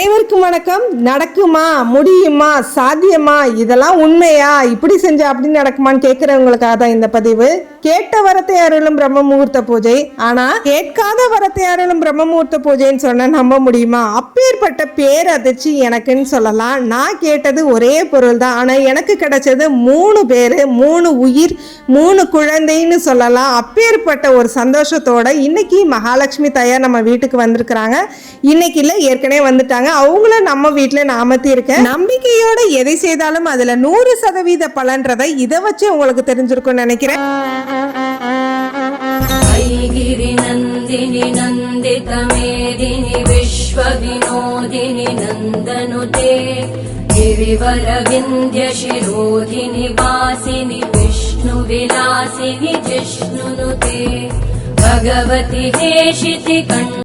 அனைவருக்கும் வணக்கம். நடக்குமா? முடியுமா? சாத்தியமா? இதெல்லாம் உண்மையா? இப்படி செஞ்சா அப்படி நடக்குமான்னு கேட்கறவங்களுக்காக தான் இந்த பதிவு. கேட்ட வரத்தை அருளும் பிரம்ம முகூர்த்த பூஜை. ஆனா கேட்காத வரத்தை அருளும் பிரம்ம முகூர்த்த பூஜைன்னு சொன்னா நம்ப முடியுமா? அப்பேற்பட்ட பேரதிர்ச்சி எனக்குன்னு சொல்லலாம். நான் கேட்டது ஒரே பொருள் தான் ஆனா எனக்கு கிடைச்சது மூணு பேரு மூணு உயிர் மூணு குழந்தைன்னு சொல்லலாம். அப்பேற்பட்ட ஒரு சந்தோஷத்தோட இன்னைக்கு மகாலட்சுமி தாயார் நம்ம வீட்டுக்கு வந்திருக்கிறாங்க. இன்னைக்கு இல்லை ஏற்கனவே வந்துட்டாங்க. அவங்கள நம்ம வீட்டுல நான் அமர்த்தி இருக்கேன் நம்பிக்கையோட எதை செய்தாலும் அதுல நூறு சதவீத பலன்றதை இதை வச்சு உங்களுக்கு தெரிஞ்சிருக்கும்னு நினைக்கிறேன் ऐगिरिनन्दिनि नन्दितमेदिनि विश्वविनोदिनि नन्दनुते गिरिवरविन्द्यशिरोधिनि वासिनि विष्णुविलासिनि जिष्णुनुते भगवति हेशिति कण्ठ